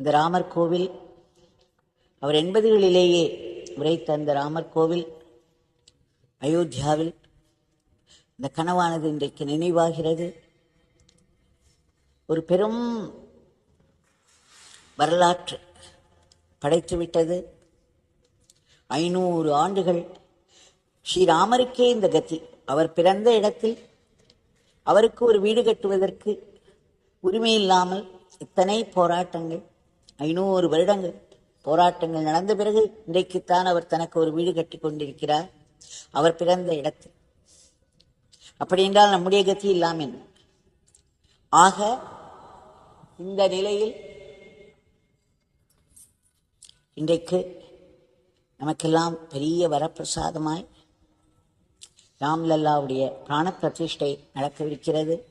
இந்த ராமர் கோவில். அவர் எண்பதுகளிலேயே உரைத்த அந்த ராமர் கோவில். அயோத்தியாவில். இந்த கனவானது இன்றைக்கு நினைவாகிறது. ஒரு பெரும் வரலாற்று படைத்துவிட்டது. ஐநூறு ஆண்டுகள். ஸ்ரீராமருக்கே இந்த கதி அவர் பிறந்த இடத்தில் அவருக்கு ஒரு வீடு கட்டுவதற்கு உரிமை இல்லாமல் இத்தனை போராட்டங்கள் ஐநூறு வருடங்கள் போராட்டங்கள் நடந்த பிறகு இன்றைக்குத்தான் அவர் தனக்கு ஒரு வீடு கட்டி கொண்டிருக்கிறார். அவர் பிறந்த இடத்தில். அப்படி என்றால் நம்முடைய கதி இல்லாமல் என்ன? ஆக இந்த நிலையில் இன்றைக்கு நமக்கெல்லாம் பெரிய வரப்பிரசாதமாய் ராம்லல்லாவுடைய பிராண பிரதிஷ்டை நடக்கவிருக்கிறது.